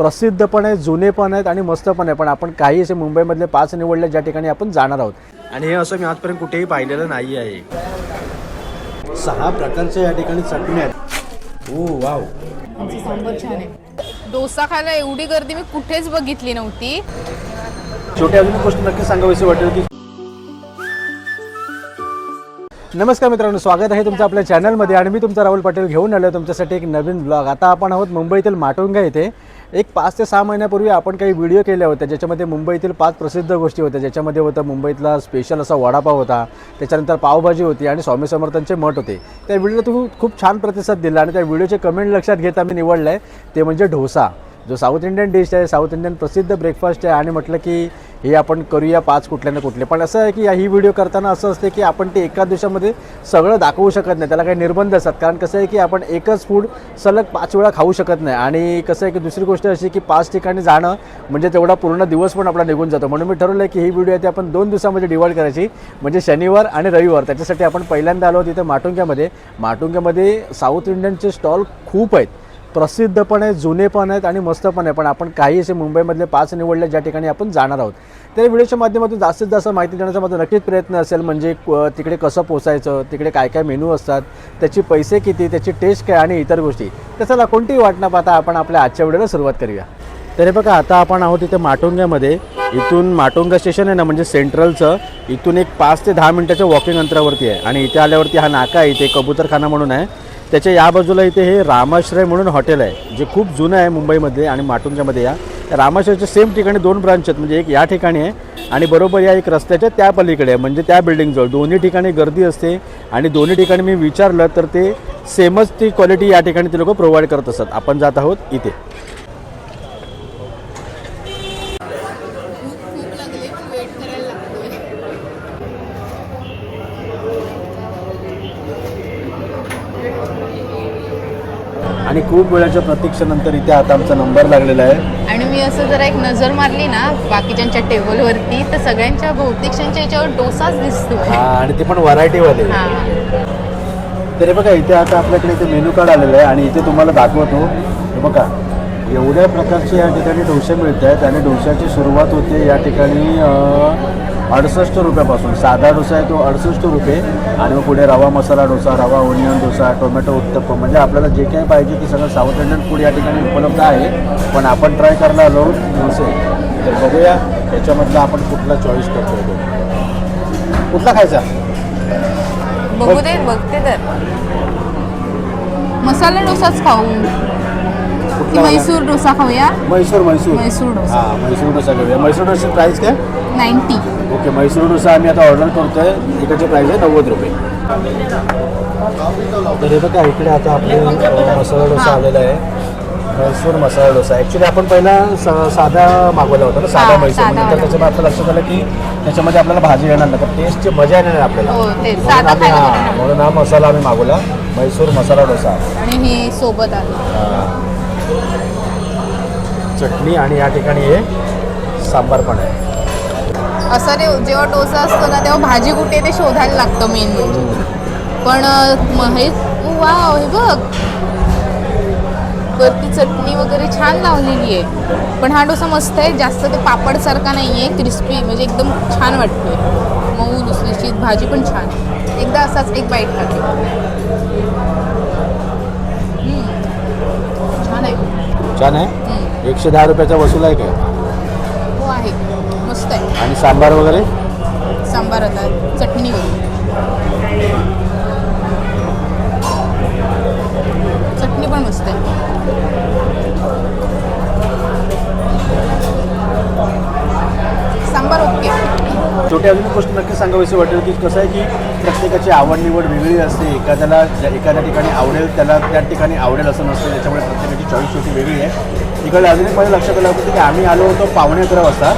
प्रसिद्ध पण आहे जुने पण आहेत आणि मस्त पण आहे पण आपण काही असे मुंबईमधले पाच निवडले ज्या ठिकाणी आपण जाणार आहोत. आणि हे असं मी आजपर्यंत कुठेही पाहिलेलं नाही आहे. सहा प्रकारच्या या ठिकाणी चटणी आहेत. Oh wow. आमचं सांबर छान आहे. डोसा खायला एवढी गर्दी मी कुठेच बघितली नव्हती. छोटी अजून गोष्ट नक्की सांगावीशी वाटेल की नमस्कार मित्रांनो स्वागत आहे तुमचं आपल्या चॅनलमध्ये आणि मी तुमचा राहुल पाटील घेऊन आलो तुमच्यासाठी एक नवीन ब्लॉग आता आपण आहोत मुंबईतील माटुंगा येथे. एक पाच ते सहा महिन्यापूर्वी आपण काही व्हिडिओ केल्या होत्या ज्याच्यामध्ये मुंबईतील पाच प्रसिद्ध गोष्टी होत्या. ज्याच्यामध्ये होतं मुंबईतला स्पेशल असा वडापाव होता त्याच्यानंतर पावभाजी होती आणि स्वामी समर्थांचे मठ होते. त्या व्हिडिओला तुम्ही खूप छान प्रतिसाद दिला आणि त्या व्हिडिओचे कमेंट लक्षात घेता आम्ही निवडलं आहे ते म्हणजे ढोसा. जो साऊथ इंडियन डिश आहे साऊथ इंडियन प्रसिद्ध ब्रेकफास्ट आहे आणि म्हटलं की हे आपण करूया पाच कुठल्या ना कुठले पण असं आहे की ही व्हिडिओ करताना असं असते की आपण ते एका दिवसामध्ये सगळं दाखवू शकत नाही. त्याला काही निर्बंध असतात. कारण कसं आहे की आपण एकच फूड सलग पाच वेळा खाऊ शकत नाही. आणि कसं आहे की दुसरी गोष्ट अशी की पाच ठिकाणी जाणं म्हणजे तेवढा पूर्ण दिवस पण आपला निघून जातो. म्हणून मी ठरवलं आहे की ही व्हिडिओ आहे ती आपण दोन दिवसामध्ये डिवाईड करायची. म्हणजे शनिवार आणि रविवार. त्याच्यासाठी आपण पहिल्यांदा आलो तिथे माटुंग्यामध्ये. माटुंग्यामध्ये साऊथ इंडियनचे स्टॉल खूप आहेत. प्रसिद्ध पण आहेत जुने पण आहेत आणि मस्त पण आहे पण आपण काही असे मुंबईमधले पाच निवडले ज्या ठिकाणी आपण जाणार आहोत. त्या व्हिडिओच्या माध्यमातून जास्तीत जास्त माहिती देण्याचा माझा नक्कीच प्रयत्न असेल. म्हणजे तिकडे कसं पोचायचं तिकडे काय काय मेनू असतात त्याचे पैसे किती त्याची टेस्ट काय आणि इतर गोष्टी. तर चला कोणतीही वाट न पाहता आपण आपल्या आजच्या व्हिडिओला सुरुवात करूया. तरी बघा आता आपण आहोत इथे माटुंग्यामध्ये. इथून माटुंगा स्टेशन आहे ना म्हणजे सेंट्रलचं. इथून एक पाच ते दहा मिनिटाच्या वॉकिंग अंतरावरती आहे. आणि इथे आल्यावरती हा नाका आहे इथे कबूतरखाना म्हणून आहे. त्याच्या या बाजूला इथे हे रामाश्रय म्हणून हॉटेल आहे जे खूप जुनं आहे मुंबईमध्ये आणि माटुंग्यामध्ये या. रामाश्रयच्या सेम ठिकाणी दोन ब्रांच आहेत म्हणजे एक या ठिकाणी आहे आणि बरोबर या एक रस्त्याच्या त्या पलीकडे आहे म्हणजे त्या बिल्डिंगजवळ दोन्ही ठिकाणी गर्दी असते आणि दोन्ही ठिकाणी मी विचारलं तर ते सेमच ती क्वालिटी या ठिकाणी ते लोक प्रोव्हाइड करत असतात. आपण जात आहोत इथे. आणि खूप वेळाच्या प्रतीक्षेनंतर इथे आता आमचा नंबर लागलेला आहे. आणि मी असं जरा एक नजर मारली ना बाकीच्यांच्या टेबलवरती तर सगळ्यांच्या बहुतेकशांच्या याच्यावर डोसाच दिसतोय. हा, आणि ते पण व्हरायटीवाले. हा. तरी बघा इथे आता आपल्याकडे इथे मेनू कार्ड आलेलं आहे आणि इथे तुम्हाला दाखवतो. हे बघा एवढ्या प्रकारचे या ठिकाणी डोसे मिळत आहेत आणि डोश्याची सुरुवात होते या ठिकाणी अडुसष्ट रुपयापासून. साधा डोसा आहे तो अडुसष्ट रुपये. आणि मग पुढे रवा मसाला डोसा रवा ओनियन डोसा टोमॅटो उत्तप्पा. म्हणजे आपल्याला जे काही पाहिजे ते सगळं साऊथ इंडियन फूड या ठिकाणी उपलब्ध आहे. पण आपण ट्राय करायला आलो डोसे. तर बघूया याच्यामधला आपण कुठला चॉईस करतो कुठला खायचा? बघू दे बघते तर. मसाला डोसाच खाऊ. मैसूर डोसा खाऊया? म्हैसूर म्हैसूर म्हैसूर डोसा. हां म्हैसूर डोसा घेऊया डोसाची प्राईस काय? नाईन्टी ओके म्हैसूर डोसा आम्ही आता ऑर्डर करतोय. इकडची प्राईस आहे नव्वद रुपये. तर हे बघा इकडे आता आपले मसाला डोसा आलेला आहे. म्हैसूर मसाला डोसा. ॲक्च्युली आपण पहिला स- साधा मागवला होता ना साधा म्हैसूर साधा नंतर वाला. त्याच्यामध्ये आपलं लक्षात आलं की त्याच्यामध्ये आपल्याला भाजी येणार नाही. तर टेस्टची मजा येणार नाही आपल्याला. हो. म्हणून साधा आम्ही- खायला हां. म्हणून हा मसाला आम्ही मागवला. म्हैसूर मसाला डोसा. आणि हे सोबत आहे चटणी आणि या ठिकाणी हे सांबार पण आहे. असं रे जेव्हा डोसा असतो ना तेव्हा भाजी कुठे ते शोधायला लागतं मेन म्हणजे पण हे वाव हे बघ. वरती चटणी वगैरे छान लावलेली आहे. पण हा डोसा मस्त आहे जास्त ते पापडसारखा नाही आहे क्रिस्पी म्हणजे एकदम छान वाटतोय. मऊ लुसलुशीत भाजी पण छान. एकदा असाच एक बाईट खाते. छान आहे. छान आहे. एकशे दहा रुपयाचा वसूल आहे काय? आणि सांबार वगैरे? सांबार आता चटणी वगैरे चटणी पण मस्त आहे. सांबार ओके. छोटी अजून गोष्ट नक्की सांगावीशी वाटेल की कसं आहे की प्रत्येकाची आवड निवड वेगळी असते. एखाद्याला एखाद्या ठिकाणी आवडेल त्याला त्या ठिकाणी आवडेल असं नसतं. त्याच्यामुळे प्रत्येकाची चॉईस छोटी वेगळी आहे. तिकडे अजून एक माझ्या लक्षात आलं होतं की आम्ही आलो होतो पावणे अकरा वाजता.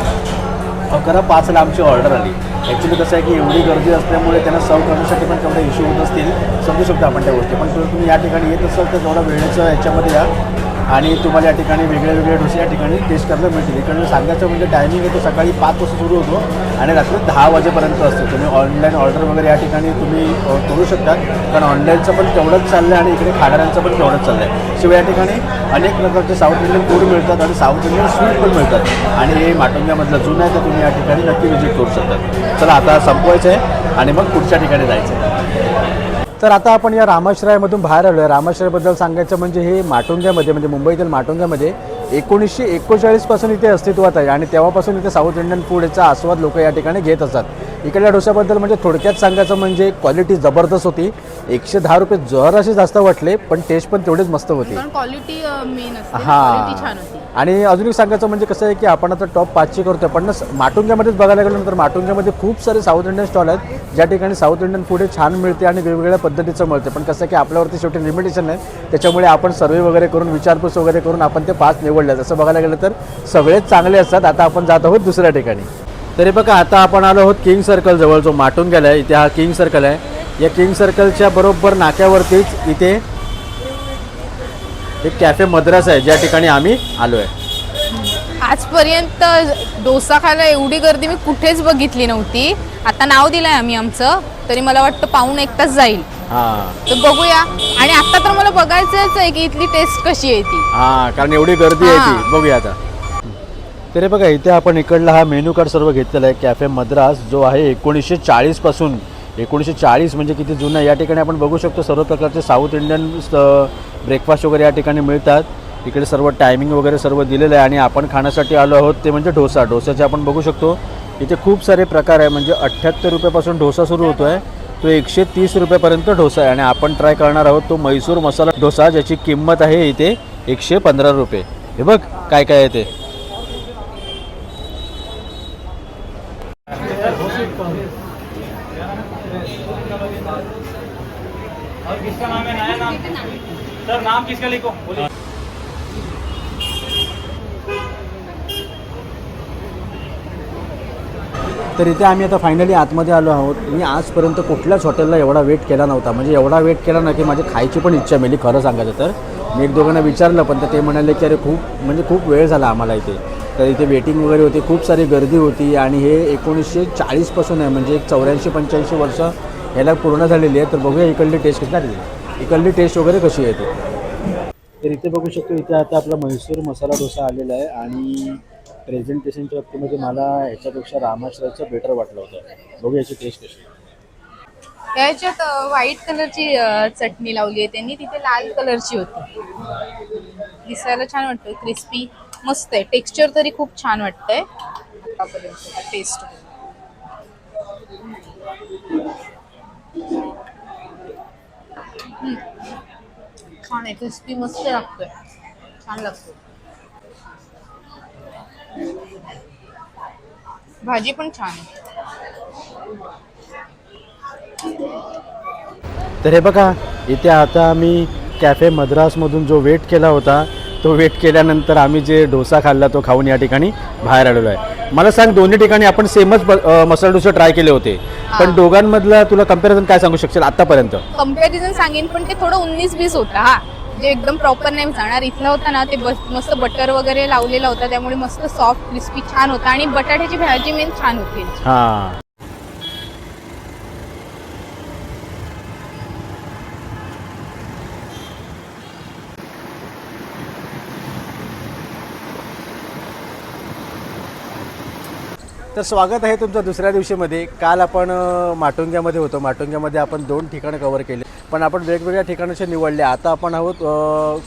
अकरा पाचला आमची ऑर्डर आली. ॲक्च्युली कसं आहे की एवढी गर्दी असल्यामुळे त्यांना सर्व करण्यासाठी पण तेवढे इश्यू होत असतील. समजू शकतो आपण त्या गोष्टी. पण तुम्ही या ठिकाणी येत असाल तर तेवढा वेळेचं याच्यामध्ये या. आणि तुम्हाला या ठिकाणी वेगळे वेगळे डोसे या ठिकाणी टेस्ट करायला मिळतील. इकडे सांगायचं म्हणजे टायमिंग आहे तो सकाळी पाच वाजता सुरू होतो आणि रात्री दहा वाजेपर्यंत असतो. तुम्ही ऑनलाईन ऑर्डर वगैरे या ठिकाणी तुम्ही करू शकता. कारण ऑनलाईनचं पण तेवढंच चाललं आहे आणि इकडे खाणाऱ्यांचं पण तेवढंच चाललं आहे शिवाय या ठिकाणी अनेक प्रकारचे साऊथ इंडियन फूड मिळतात आणि साऊथ इंडियन स्वीट पण मिळतात. आणि हे माटुंग्यामधलं जुनं आहे तर तुम्ही या ठिकाणी नक्की व्हिजिट करू शकता. चला आता संपवायचं आहे आणि मग पुढच्या ठिकाणी जायचं आहे. तर आता आपण या रामाश्रयामधून बाहेर आलो आहे रामाश्रयाबद्दल सांगायचं म्हणजे हे माटुंग्यामध्ये म्हणजे मुंबईतील माटुंग्यामध्ये एकोणीसशे एकोणचाळीसपासून इथे अस्तित्वात आहे आणि तेव्हापासून इथे साऊथ इंडियन फूडचा आस्वाद लोक या ठिकाणी घेत असतात. इकडल्या डोस्याबद्दल म्हणजे थोडक्यात सांगायचं म्हणजे क्वालिटी जबरदस्त होती. एकशे दहा रुपये जराशी जास्त वाटले पण टेस्ट पण तेवढीच मस्त होती. कारण क्वालिटी मेन असते. हा. क्वालिटी छान होती. आणि अजून एक सांगायचं म्हणजे कसं आहे की आपण आता टॉप पाचशे करतोय पण ना माटुंग्यामध्येच बघायला गेलं तर माटुंग्यामध्ये खूप सारे साऊथ इंडियन स्टॉल आहेत ज्या ठिकाणी साऊथ इंडियन फूड हे छान मिळते आणि वेगवेगळ्या पद्धतीचं मिळते. पण कसं आहे की आपल्यावरती शेवटी लिमिटेशन आहे त्याच्यामुळे आपण सर्वे वगैरे करून विचारपूस वगैरे करून आपण ते पाच निवडले. जसं बघायला गेलं तर सगळेच चांगले असतात. आता आपण जात आहोत दुसऱ्या ठिकाणी. तरी बघा आता आपण आलो आहोत किंग सर्कल जवळ जो माटुंग्याला आहे इथे हा किंग सर्कल आहे. या किंग सर्कलच्या बरोबर नाक्यावरतीच इथे एक कॅफे मद्रास आहे. ज्या ठिकाणी आम्ही आलो आहे आजपर्यंत डोसा खायला एवढी गर्दी मी कुठेच बघितली नव्हती. आता नाव दिलंय आम्ही आमचं. तरी मला वाटतं पाऊण एक तास जाईल. हां. तर बघूया. आणि आता तर मला बघायचंच आहे की इथली टेस्ट कशी आहे ती. हां कारण एवढी गर्दी आहे हां. ती बघूया आता. तरी बघा इथे आपण इकडला हा मेनू कार्ड सर्व घेतलेला आहे. कॅफे मद्रास जो आहे एकोणीसशे चाळीसपासून एकोणीसशे चाळीस म्हणजे किती जुनं या ठिकाणी आपण बघू शकतो सर्व प्रकारचे साऊथ इंडियन ब्रेकफास्ट वगैरे या ठिकाणी मिळतात. इकडे सर्व टायमिंग वगैरे सर्व दिलेलं आहे आणि आपण खाण्यासाठी आलो आहोत ते म्हणजे डोसा. डोसाचे आपण बघू शकतो. इथे खूप सारे प्रकार आहे. म्हणजे अठ्ठ्याहत्तर रुपयापासून डोसा सुरू होतो आहे तो एकशे तीस रुपयापर्यंत डोसा आहे आणि आपण ट्राय करणार आहोत तो म्हैसूर मसाला डोसा ज्याची किंमत आहे इथे एकशे पंधरा रुपये. हे बघ काय काय आहे ते और किसका नाम है नया नाम नाम किसका लिखो? बोलिए। तर इथे आम्ही आता फायनली आतमध्ये आलो आहोत. मी आजपर्यंत कुठल्याच हॉटेलला एवढा वेट केला नव्हता. म्हणजे एवढा वेट केला ना की माझी खायची पण इच्छा मिळली खरं सांगायचं तर. मी एक दोघांना विचारलं पण तर ते म्हणाले की अरे खूप म्हणजे खूप वेळ झाला आम्हाला इथे. तर इथे वेटिंग वगैरे होती खूप सारी गर्दी होती आणि हे एकोणीसशे चाळीसपासून आहे म्हणजे एक चौऱ्याऐंशी पंच्याऐंशी वर्ष ह्याला पूर्ण झालेली आहे. तर बघूया इकडली टेस्ट कशी झाली इकडली टेस्ट वगैरे कशी आहे ती? तर इथे बघू शकतो इथे आता आपला म्हैसूर मसाला डोसा आलेला आहे आणि प्रेझेंटेशनच्या बाबतीमध्ये मला ह्याच्यापेक्षा रामाश्रयचं बेटर वाटलं होतं. बघू याची टेस्ट कशी. याच्यात व्हाईट कलरची चटणी लावली आहे त्यांनी. तिथे लाल कलरची होती. दिसायला छान वाटतं क्रिस्पी मस्त आहे. टेक्स्चर तरी खूप छान वाटतंय. टेस्ट छान आहे क्रिस्पी मस्त लागतोय. छान लागतो भाजी पण छान आहे. तर हे बघा इथे आता आम्ही कॅफे मद्रासमधून जो वेट केला होता तो वेट केल्यानंतर आम्ही जे डोसा खाल्ला तो खाऊन या ठिकाणी बाहेर आलेलो आहे. मला सांग दोन्ही ठिकाणी आपण सेमच मसाला डोसा ट्राय केले होते. पण दोघांमधला तुला कंपॅरिझन काय सांगू शकशील आतापर्यंत? कंपॅरिझन सांगेन पण ते थोडं उन्नीस बीस होता हा. जे एकदम प्रॉपर नाही जाणार. इथला होता ना ते बस मस्त बटर वगैरे लावलेला होता त्यामुळे मस्त सॉफ्ट क्रिस्पी छान होता. आणि बटाट्याची भाजी मेन छान होती. हां. तर स्वागत आहे तुमचं दुसऱ्या दिवशीमध्ये. काल आपण माटुंग्यामध्ये होतो. माटुंग्यामध्ये आपण दोन ठिकाणं कवर केले. पण आपण वेगवेगळ्या ठिकाणाचे निवडले. आता आपण आहोत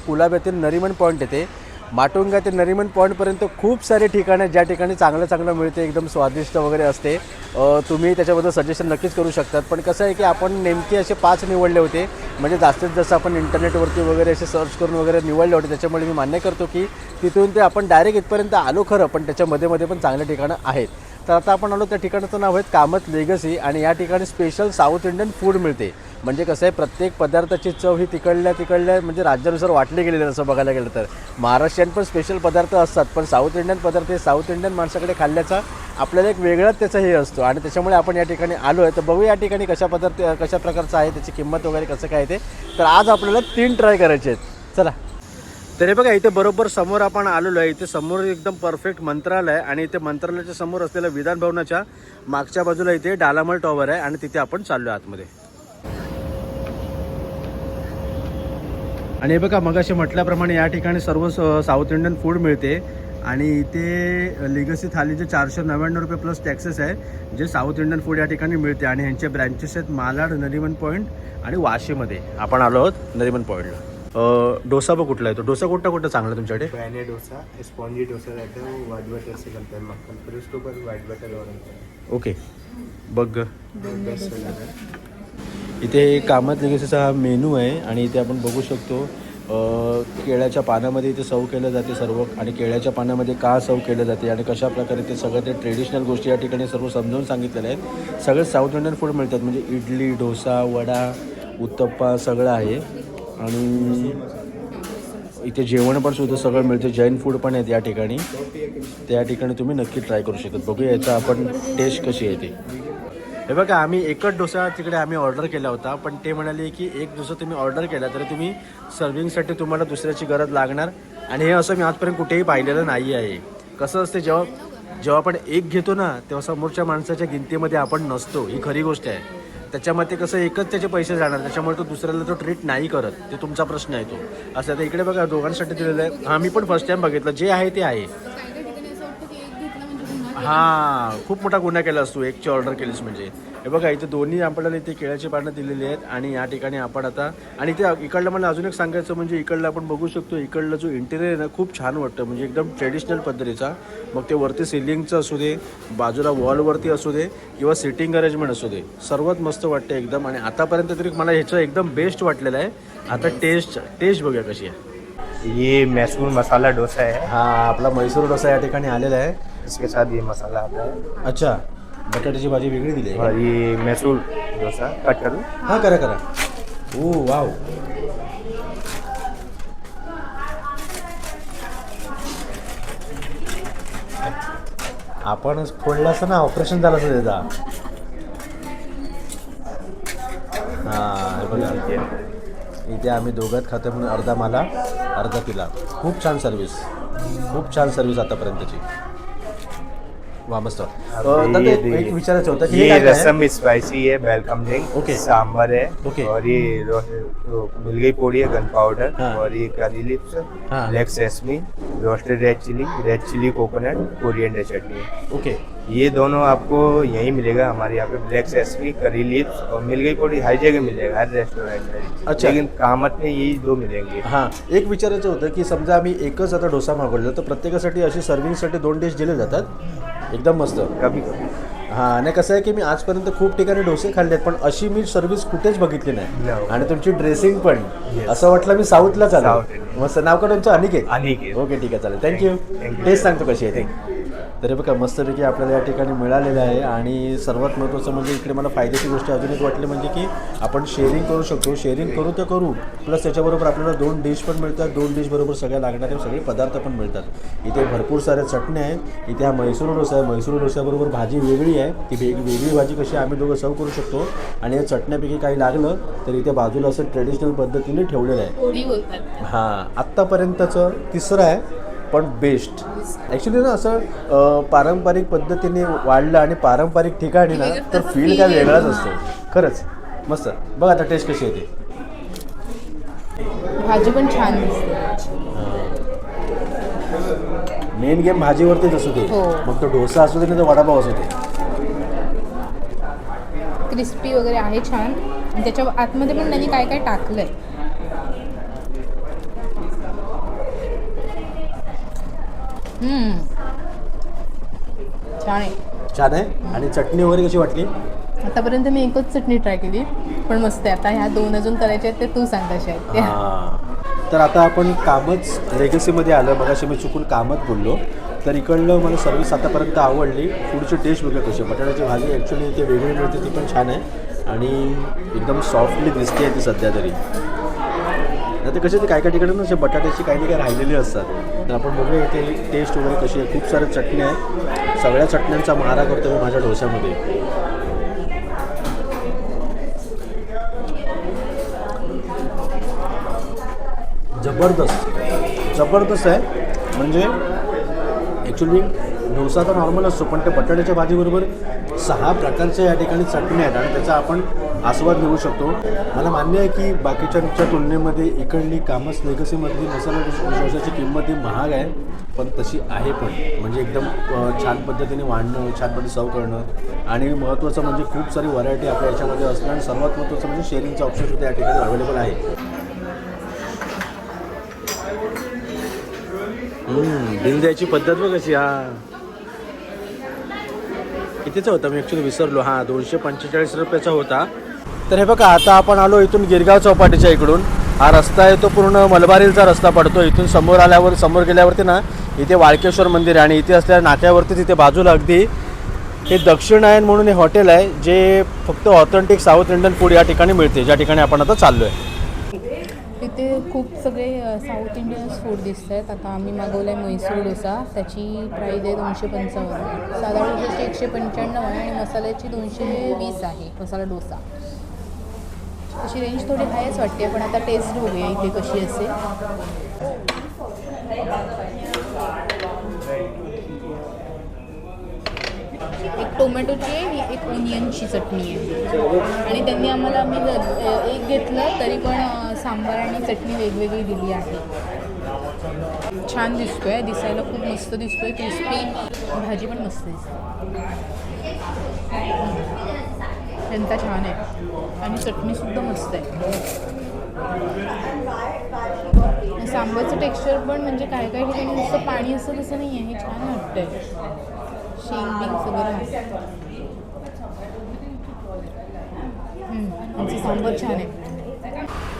कुलाब येथील नरिमन पॉईंट येते माटुंगा ते नरिमन पॉईंटपर्यंत खूप सारे ठिकाणं आहेत. ज्या ठिकाणी चांगलं चांगलं मिळते एकदम स्वादिष्ट वगैरे असते. तुम्ही त्याच्याबद्दल सजेशन नक्कीच करू शकतात. पण कसं आहे की आपण नेमके असे पाच निवडले होते. म्हणजे जास्तीत जास्त आपण इंटरनेटवरती वगैरे असे सर्च करून वगैरे निवडले होते. त्याच्यामुळे मी मान्य करतो की तिथून ते आपण डायरेक्ट इथपर्यंत आलो खरं. पण त्याच्यामध्ये मध्ये पण चांगले ठिकाणं आहेत. तर आता आपण आलो त्या ठिकाणाचं नाव आहे कामत लेगसी आणि या ठिकाणी स्पेशल साऊथ इंडियन फूड मिळते. म्हणजे कसं आहे प्रत्येक पदार्थाची चव ही तिकडल्या तिकडल्या म्हणजे राज्यानुसार वाटली गेलेली असं बघायला गेलं तर. महाराष्ट्रीयन पण स्पेशल पदार्थ असतात पण साऊथ इंडियन पदार्थ हे साऊथ इंडियन माणसाकडे खाल्ल्याचा आपल्याला एक वेगळाच त्याचा हे असतो. आणि त्याच्यामुळे आपण या ठिकाणी आलो आहे तर बघू या ठिकाणी कशा पदार्थ कशा प्रकारचं आहे त्याची किंमत वगैरे कसं काय आहे ते. तर आज आपल्याला तीन ट्राय करायचे आहेत. चला. तर हे बघा इथे बरोबर समोर आपण आलेलो आहे. इथे समोर एकदम परफेक्ट मंत्रालय आणि इथे मंत्रालयाच्या समोर असलेल्या विधान भवनाच्या मागच्या बाजूला इथे डालामल टॉवर आहे आणि तिथे आपण चाललो आतमध्ये. आणि हे बघा मगाशी म्हटल्याप्रमाणे या ठिकाणी सर्व स- साऊथ इंडियन फूड मिळते. आणि इथे लिगसी थालीचे चारशे नव्याण्णव रुपये प्लस टॅक्सेस आहे जे साऊथ इंडियन फूड या ठिकाणी मिळते. आणि ह्यांचे ब्रँचेस आहेत मालाड नरिमन पॉईंट आणि वाशीमध्ये. आपण आलो आहोत नरिमन पॉईंटला डोसा बघ कुठला आहे तो? डोसा कुठला कुठला चांगला आहे तुमच्याकडे? बहने डोसा स्पॉन्जी डोसा रहता है वो वाइट बटर से बनता है मक्खन ऊपर वाइट बटर है ओके. बघ है इथे कामत लिगसीचा हा मेनू आहे आणि इथे आपण बघू शकतो अ, केळ्याच्या पानामध्ये इथे सर्व केलं जाते सर्व आणि केळ्याच्या पानामध्ये का सर्व केलं जाते आणि कशा प्रकारे ते सगळं ते ट्रेडिशनल गोष्टी या ठिकाणी सर्व समजावून सांगितलेल्या आहेत सगळे साऊथ इंडियन फूड मिळतात म्हणजे इडली डोसा वडा उत्तप्पा सगळं आहे. आणि इथे जेवण पण सुद्धा सगळं मिळतं. जैन फूड पण आहेत या ठिकाणी. त्या ठिकाणी तुम्ही नक्की ट्राय करू शकत. बघूया याचा आपण टेस्ट कशी आहे ती. हे बघा आम्ही एकच डोसा तिकडे आम्ही ऑर्डर केला होता. पण ते म्हणाले की एक डोसा तुम्ही ऑर्डर केला तर तुम्ही सर्विंगसाठी तुम्हाला दुसऱ्याची गरज लागणार. आणि हे असं मी आजपर्यंत कुठेही पाहिलेलं नाही आहे. कसं असते जेव्हा जेव्हा आपण एक घेतो ना तेव्हा समोरच्या माणसाच्या गिनतीमध्ये आपण नसतो. ही खरी गोष्ट आहे. त्याच्यामध्ये कसं एकच त्याचे पैसे जाणार त्याच्यामुळे तो दुसऱ्याला तो ट्रीट नाही करत. ते तुमचा प्रश्न आहे तो. असं आता इकडे बघा दोघांसाठी दिलेलं आहे. हा मी पण फर्स्ट टाइम बघितलं. जे आहे ते आहे. हा खूप मोठा गुन्हा केला असतो. एकची ऑर्डर केलीस म्हणजे. हे बघा इथे दोन्ही आपल्याला इथे केळ्याची पानं दिलेली आहेत आणि या ठिकाणी आपण आता आणि इथे इकडलं मला अजून एक सांगायचं म्हणजे इकडलं आपण बघू शकतो इकडलं जो इंटेरियर आहे ना खूप छान वाटतं. म्हणजे एकदम ट्रेडिशनल पद्धतीचा. मग ते वरती सिलिंगचं असू दे बाजूला वॉलवरती असू दे किंवा सिटिंग अरेंजमेंट असू दे. सर्वात मस्त वाटतं एकदम. आणि आतापर्यंत तरी मला ह्याचं एकदम बेस्ट वाटलेलं आहे. आता टेस्ट टेस्ट बघूया कशी आहे. ये मैसूर मसाला डोसा है। हा आपला म्हैसूर डोसा या ठिकाणी आलेला आहे. इसके साथ ये मसाला आता है। अच्छा. बटाट्याची भाजी वेगळी दिली आहे ये मैसूर डोसा कट करूँ हा करा करा. Oh wow. आपण फोडलं असं ना ऑपरेशन झालं असं त्याचा हा बघा. इथे आम्ही दोघात खातो म्हणून अर्धा मला अर्धा तिला खूप छान सर्विस खूप छान सर्विस आतापर्यंतची. वा मस्त दादा, एक विचारायचं होतं की ये? रसम स्पाइसी है वेलकम ड्रिंक Okay. सांबर है Okay. और ये मिलगई पोड़ी है गन पाउडर. और ये करी लिप्स हाँ. Black sesame roasted red chilli red chilli coconut coriander chutney okay ये दोनों आपको यहीं मिलेगा हमारे यहाँ पे ब्लैक सेसमी करी लिप्स और मिलगई पोड़ी हर जगह मिलेगा हर रेस्टोरेंट में अच्छा. लेकिन कामत में यही दो मिलेंगे हां एक विचारायचं होतं की समजा आम्ही एकच आता डोसा मागवला तर प्रत्येकासाठी अशी सर्विंगसाठी दोन डिश दिले जातात एकदम मस्त. कभी कभी हां आणि कसं आहे की मी आजपर्यंत खूप ठिकाणी डोसे खाल्लेत पण अशी मी सर्व्हिस कुठेच बघितली नाही. No. आणि तुमची ड्रेसिंग पण. असं वाटलं मी साऊथला चालू. मस्त. नाव का तुमचं? अनिकेत. अनिकेत. ओके ठीक आहे चालेल. थँक्यू. टेस्ट सांगतो कशी आहे ते. तर हे बघा मस्तपैकी आपल्याला या ठिकाणी मिळालेलं आहे. आणि सर्वात महत्त्वाचं म्हणजे इकडे मला फायद्याची गोष्ट अजून एक वाटली म्हणजे की आपण शेअरिंग करू शकतो. शेअरिंग करू तर करू. प्लस त्याच्याबरोबर आपल्याला दोन डिश पण मिळतात. दोन डिश बरोबर सगळ्या लागणारे सगळे पदार्थ पण मिळतात. इथे भरपूर साऱ्या चटण्या आहेत. इथे हा म्हैसूर डोसा आहे. म्हैसूर डोस्याबरोबर भाजी वेगळी आहे. ती वेग वेगळी भाजी कशी आम्ही दोघं सर्व करू शकतो. आणि या चटण्यापैकी काही लागलं तर इथे बाजूला असं ट्रेडिशनल पद्धतीने ठेवलेलं आहे. हां आत्तापर्यंतचं तिसरं आहे. पण बेस्ट. ॲक्च्युली ना असं पारंपरिक पद्धतीने वाढलं आणि पारंपरिक ठिकाणी ना तर फील काय वेगळाच असतो. खरंच. मस्त. बघ आता टेस्ट कशी येते. भाजी पण छान दिसते. मेन गेम भाजीवरतीच असू दे. हो. मग तो डोसा असू दे नाही तर वडापाव असू दे. क्रिस्पी वगैरे आहे छान. आणि त्याच्या आतमध्ये पण त्यांनी काय काय टाकलंय. हम्म. छान आहे. छान आहे? आणि चटणी वगैरे कशी वाटली? आतापर्यंत मी एकच चटणी ट्राय केली पण मस्त आहे. आता ह्या दोन अजून करायच्या आहेत ते तू सांग कशा आहेत त्या हां. तर आता आपण कामच लेगसीमध्ये आलं मगाशी मी चुकून कामत बोललो. तर इकडलं मला सर्विस आतापर्यंत आवडली. पुढची टेस्ट बघा कशी आहे. बटाट्याची भाजी ॲक्च्युली इथे वेगळी मिळते ती पण छान आहे. आणि एकदम सॉफ्टली दिसते ती सध्या तरी. नाही तर कसे ते काय काय ठिकाणी ना असे बटाट्याची काही ना काही राहिलेली असतात. तर आपण बघूया इथे टेस्ट वगैरे कशी आहे. खूप साऱ्या चटण्या आहेत. सगळ्या चटण्यांचा मारा करतो मी माझ्या डोश्यामध्ये जबरदस्त. जबरदस्त आहे. म्हणजे ॲक्च्युली डोसा तर नॉर्मल असतो पण त्या बटाट्याच्या भाजीबरोबर सहा प्रकारच्या या ठिकाणी चटण्या आहेत आणि त्याचा आपण आस्वाद घेऊ शकतो. मला मान्य आहे की बाकीच्यांच्या तुलनेमध्ये इकडली कामस लेगसीमधली मसाला डोशाची किंमत ही महाग आहे पण तशी आहे पण. म्हणजे एकदम छान पद्धतीने वाढणं छान पद्धतीने सर्व करणं आणि महत्त्वाचं म्हणजे खूप सारी व्हरायटी आपल्या याच्यामध्ये असणं आणि सर्वात महत्त्वाचं म्हणजे शेअरिंगचं ऑप्शन सुद्धा या ठिकाणी अवेलेबल आहे. बिल द्यायची पद्धत बघ कशी हा. कितीचा होता? मी ॲक्च्युली विसरलो. हां दोनशे पंचेचाळीस रुपयाचा होता. तर हे बघा आता आपण आलो इथून गिरगाव चौपाटीच्या इकडून. हा रस्ता आहे तो पूर्ण मलबारीलचा रस्ता पडतो. इथून समोर आल्यावर समोर गेल्यावरती ना इथे वाळकेश्वर मंदिर आहे आणि इथे असलेल्या नाक्यावरती तिथे बाजूला अगदी हे दक्षिणायन म्हणून हे हॉटेल आहे जे फक्त ऑथेंटिक साऊथ इंडियन फूड या ठिकाणी मिळते. ज्या ठिकाणी आपण आता चाललो आहे इथे खूप सगळे साऊथ इंडियन फूड दिसत आहेत. आता आम्ही मागवलं आहे म्हैसूर डोसा. त्याची प्राईज आहे दोनशे पंचावन्न. साधा डोशाची एकशे पंच्याण्णव आहे आणि मसाल्याची दोनशे वीस आहे मसाला डोसा. तशी रेंज थोडी हायच वाटते पण आता टेस्ट बघूया इथे कशी असेल. एक टोमॅटोची आहे ही एक ओनियनची चटणी आहे. आणि त्यांनी आम्हाला आम्ही एक घेतलं तरी पण सांबार आणि चटणी वेगवेगळी दिली आहे. छान दिसतोय दिसायला खूप मस्त दिसतोय क्रिस्पी. भाजी पण मस्त दिसते. त्यांचा छान आहे. आणि चटणीसुद्धा मस्त आहे. सांबारचं टेक्स्चर पण म्हणजे काय काय ठिकाणी नुसतं पाणी असं तसं नाही आहे हे छान वाटतंय. शेंग सगळं आहे हम्म, छान आहे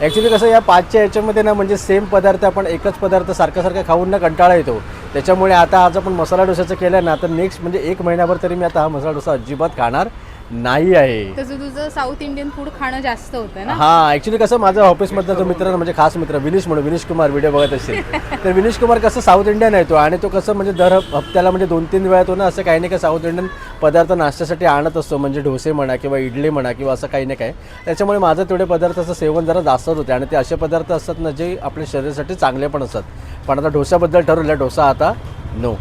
ॲक्च्युली कसं या पाचच्या याच्यामध्ये ना म्हणजे सेम पदार्थ आपण एकच पदार्थ सारखं सारखं खाऊन ना कंटाळा येतो. त्याच्यामुळे आता आज आपण मसाला डोसाचं केलं ना तर नेक्स्ट म्हणजे एक महिन्याभर तरी मी आता हा मसाला डोसा अजिबात खाणार. नाही आहे. तसं तुझं साऊथ इंडियन फूड खाणं जास्त होतं ना? हा ॲक्च्युली कसं माझा ऑफिसमधला जो मित्र म्हणजे खास मित्र विनिश म्हणून विनिश कुमार व्हिडिओ बघत असेल. तर विनिश कुमार कसं साऊथ इंडियन आहे तो आणि तो कसं म्हणजे दर हप्त्याला म्हणजे दोन तीन वेळा तो ना असं काही नाही का साऊथ इंडियन पदार्थ नाश्त्यासाठी आणत असतो. म्हणजे डोसे म्हणा किंवा इडली म्हणा किंवा असं काही नाही काय त्याच्यामुळे माझं तेवढे पदार्थाचं सेवन जरा जास्तच होते. आणि ते असे पदार्थ असतात ना जे आपल्या शरीरासाठी चांगले पण असतात. पण आता डोस्याबद्दल ठरवलं डोसा आता नो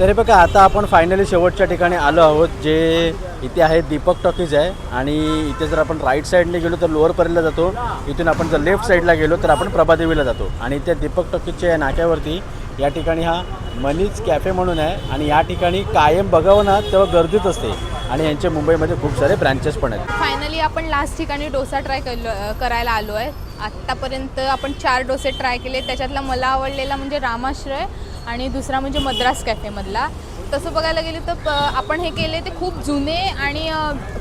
तरी बघा आता आपण फायनली शेवटच्या ठिकाणी आलो आहोत जे इथे आहे दीपक टॉकीज आहे. आणि इथे जर आपण राईट साईडने गेलो तर लोअर परेलला जातो. इथून आपण जर लेफ्ट साईडला गेलो तर आपण प्रभादेवीला जातो. आणि त्या दीपक टॉकीजच्या या नाक्यावरती या ठिकाणी हा मनीज कॅफे म्हणून आहे. आणि या ठिकाणी कायम बघावं ना तेव्हा गर्दीच असते. आणि यांचे मुंबईमध्ये खूप सारे ब्रँचेस पण आहेत. फायनली आपण लास्ट ठिकाणी डोसा ट्राय करायला आलो आहे. आत्तापर्यंत आपण चार डोसे ट्राय केले. त्याच्यातला मला आवडलेला म्हणजे रामाश्रय आणि दुसरा म्हणजे मद्रास कॅफेमधला. तसं बघायला गेलं तर प- आपण हे केले ते खूप जुने आणि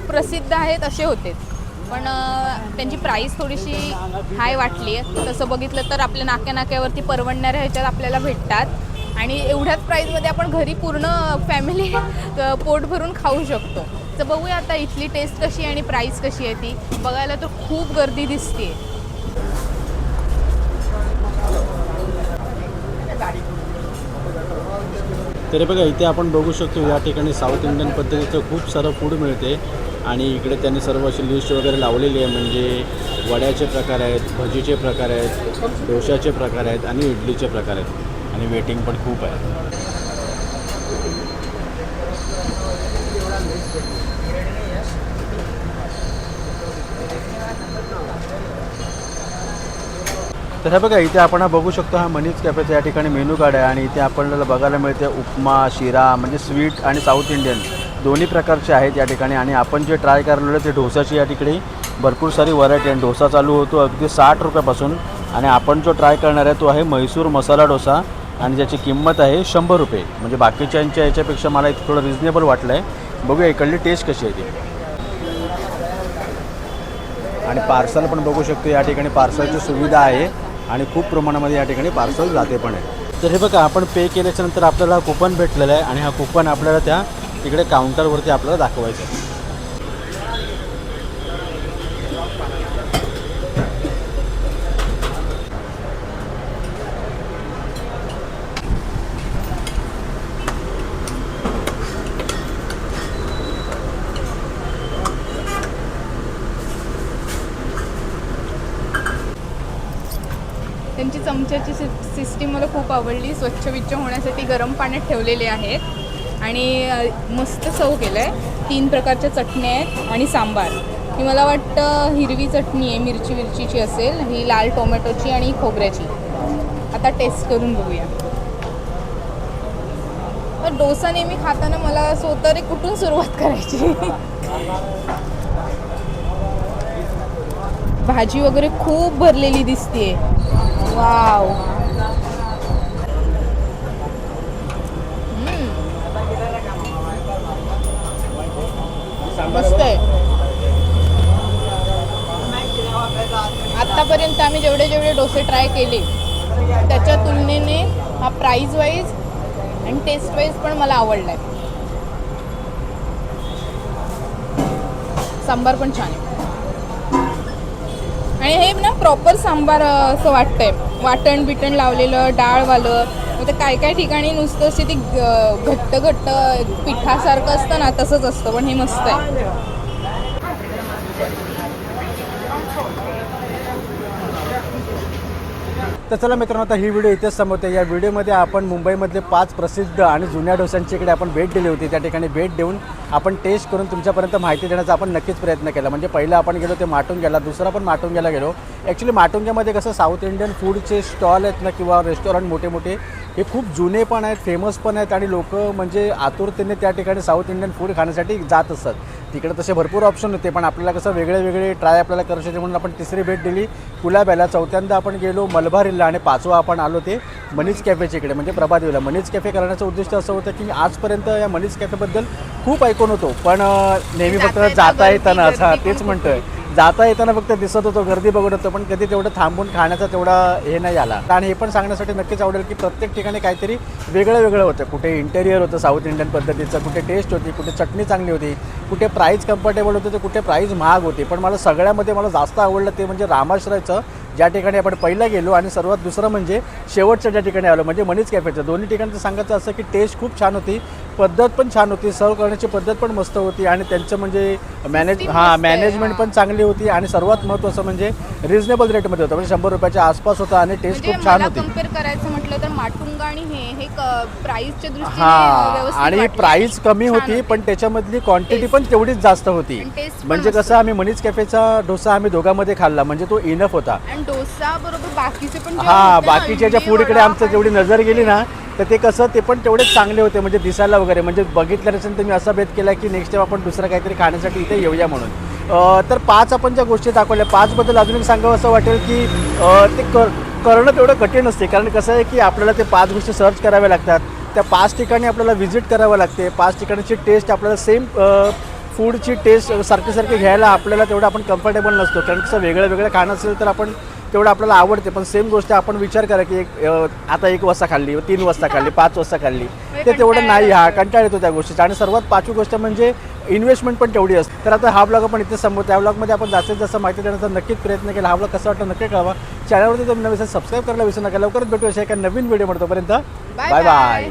प्रसिद्ध आहेत असे होते. पण त्यांची प्राईस थोडीशी हाय वाटली. आहे तसं बघितलं तर आपल्या नाक्या नाक्यावरती परवडणाऱ्या ह्याच्यात आपल्याला भेटतात. आणि एवढ्याच प्राईजमध्ये आपण घरी पूर्ण फॅमिली पोट भरून खाऊ शकतो. तर बघूया आता इथली टेस्ट कशी आहे आणि प्राईस कशी आहे ती. बघायला तर खूप गर्दी दिसते तरी बघा इथे आपण बघू शकतो या ठिकाणी साऊथ इंडियन पद्धतीचं खूप सारं फूड मिळते. आणि इकडे त्यांनी सर्व अशी लिस्ट वगैरे लावलेली आहे. म्हणजे वड्याचे प्रकार आहेत भजीचे प्रकार आहेत डोशाचे प्रकार आहेत आणि इडलीचे प्रकार आहेत. आणि वेटिंग पण खूप आहे. तर हे बघा इथे आपण बघू शकतो हा मनीज कॅफेचा या ठिकाणी मेनू कार्ड आहे आणि इथे आपल्याला बघायला मिळते उपमा शिरा म्हणजे स्वीट आणि साऊथ इंडियन. दोन्ही प्रकारचे आहेत या ठिकाणी आणि आपण जे ट्राय करलेलं ते डोसाची या ठिकाणी भरपूर सारी व्हरायटी आहे. डोसा चालू होतो अगदी साठ रुपयापासून आणि आपण जो ट्राय करणार आहे तो आहे म्हैसूर मसाला डोसा आणि ज्याची किंमत आहे शंभर रुपये. म्हणजे बाकीच्यांच्या याच्यापेक्षा मला इथे थोडं रिजनेबल वाटलं आहे बघूया इकडली टेस्ट कशी आहे ती. आणि पार्सल पण बघू शकतो या ठिकाणी पार्सलची सुविधा आहे. आणि खूप प्रमाणामध्ये या ठिकाणी पार्सल जाते पण आहे. तर हे बघा आपण पे केल्याच्यानंतर आपल्याला कुपन भेटलेलं आहे आणि हा कुपन आपल्याला त्या तिकडे काउंटरवरती आपल्याला दाखवायचं आहे सि सिस्टीम मला खूप आवडली. स्वच्छ विच्छ होण्यासाठी गरम पाण्यात ठेवलेले आहेत. आणि मस्त चव केलं आहे तीन प्रकारच्या चटण्या आहेत आणि सांबार. ही मला वाटतं हिरवी चटणी आहे मिरची मिरचीची असेल ही लाल टोमॅटोची आणि खोबऱ्याची. आता टेस्ट करून बघूया. तर डोसा नेहमी खाताना मला असं होतं रे कुठून सुरुवात करायची? भाजी वगैरे खूप भरलेली दिसते वाव. मस्त आहे. आतापर्यंत आम्ही जेवढे जेवढे डोसे ट्राय केले त्याच्या तुलनेने हा प्राईज वाईज आणि टेस्ट वाईज पण मला आवडला आहे सांबार पण छान आहे. आणि हे ना प्रॉपर सांबार असं वाटतंय. वाटण बिटण लावलेलं डाळवालं मग ते काय काय ठिकाणी नुसतं अशी ती घट्ट घट्ट पिठासारखं असतं ना तसंच असतं पण हे मस्त आहे. तर चला मित्रांनो आता ही व्हिडिओ इथेच संपवते या व्हिडिओमध्ये आपण मुंबईमधले पाच प्रसिद्ध आणि जुन्या डोसांची इकडे आपण भेट दिली होती. त्या ठिकाणी भेट देऊन आपण टेस्ट करून तुमच्यापर्यंत माहिती देण्याचा आपण नक्कीच प्रयत्न केला. म्हणजे पहिला आपण गेलो ते माटुंग्याला दुसरा पण माटुंग्याला गेलो. ॲक्च्युली माटुंग्यामध्ये कसं साऊथ इंडियन फूडचे स्टॉल आहेत ना किंवा रेस्टॉरंट मोठे मोठे हे खूप जुने पण आहेत फेमस पण आहेत आणि लोक म्हणजे आतुरतेने त्या ठिकाणी साऊथ इंडियन फूड खाण्यासाठी जात असतात. तिकडे तसे भरपूर ऑप्शन होते पण आपल्याला कसं वेगळे वेगळे ट्राय आपल्याला करायचे म्हणून आपण तिसरी भेट दिली. कुलाब्याला चौथ्यांदा आपण गेलो मलबारीला आणि पाचवा आपण आलो ते मनीज कॅफेच्या इकडे म्हणजे प्रभादेवीला. मनीज कॅफे करण्याचं उद्दिष्ट असं होतं की आजपर्यंत या मनीज कॅफेबद्दल खूप ऐकून होतो पण नेहमी फक्त जाता येता जाता येताना पण तेच म्हणतोय. जाता येताना फक्त दिसत होतो गर्दी बघत होतो पण कधी तेवढं थांबून खाण्याचा तेवढा हे नाही आला. आणि हे पण सांगण्यासाठी नक्कीच आवडेल की प्रत्येक ठिकाणी काहीतरी वेगळं वेगळं होतं. कुठे इंटेरियर होतं साऊथ इंडियन पद्धतीचं कुठे टेस्ट होती कुठे चटणी चांगली होती कुठे प्राईस कम्फर्टेबल होते तर कुठे प्राईस महाग होती. पण मला सगळ्यामध्ये मला जास्त आवडलं ते म्हणजे रामाश्रयचं ज्या ठिकाणी आपण पहिलं गेलो आणि सर्वात दुसरं म्हणजे शेवटच्या ज्या ठिकाणी आलो म्हणजे मनीज कॅफेचं दोन्ही ठिकाणचं सांगायचं असं की टेस्ट खूप छान होती पद्धत पण छान होती सर्व करण्याची पद्धत पण मस्त होती आणि त्यांचं म्हणजे मॅनेज हां मॅनेजमेंट. पण चांगली होती आणि सर्वात महत्त्वाचं म्हणजे रिझनेबल रेटमध्ये होतं म्हणजे शंभर रुपयाच्या आसपास होता आणि टेस्ट म्हणजे खूप छान होती कंपेअर करायचं म्हटलं तर माटुंगा आणि हे हे प्राईसच्या दृष्टीने हा आणि. प्राइस कमी होती पण त्याच्यामधली क्वांटिटी पण तेवढीच जास्त होती म्हणजे. कसं आम्ही मनीज कॅफेचा डोसा आम्ही दोघांमध्ये खाल्ला म्हणजे तो इनफ होता डोसा बरोबर बाकीचे पण हा होते ना, बाकीच्या ज्या इडली, फूड इकडे वडा, आमचं जेवढी नजर गेली ना तर ते कसं ते पण तेवढेच चांगले होते म्हणजे दिसायला वगैरे. म्हणजे बघितल्यानंतर मी असा भेद केला की नेक्स्ट टाइम आपण दुसरं काहीतरी खाण्यासाठी इथे येऊया म्हणून. अं, तर पाच आपण ज्या गोष्टी दाखवल्या पाचबद्दल अजून एक सांगावं असं वाटेल की अं, ते कर करणं तेवढं कठीण असते. कारण कसं आहे की आपल्याला ते पाच गोष्टी सर्च कराव्या लागतात. त्या पाच ठिकाणी आपल्याला व्हिजिट करावं लागते. पाच ठिकाणची टेस्ट आपल्याला सेम फूडची टेस्ट सारखी सारखी घ्यायला आपल्याला तेवढं आपण कम्फर्टेबल नसतो. कारण कसं वेगळं वेगळं खाणं असेल तर आपण तेवढं आपल्याला आवडते पण सेम गोष्ट आपण विचार करा की एक अ, आता एक वाजता खाल्ली तीन वाजता खाल्ली पाच वाजता खाल्ली ते तेवढं नाही हा कंटाळ येतो त्या गोष्टीचा. आणि सर्वात पाचवी गोष्ट म्हणजे इन्व्हेस्टमेंट पण तेवढी असते. तर आता हा ब्लॉग आपण इथे संपवतो. त्या ब्लॉगमध्ये आपण जास्तीत जास्त माहिती देण्याचा नक्कीच प्रयत्न केला. हा ब्लॉग कसा वाटतं नक्की कळवा. चॅनलवरती तुम्ही नवीन सबस्क्राईब करायला विसरू नका. लवकरच भेटू अशा एका नवीन व्हिडिओ म्हणतोपर्यंत बाय. बाय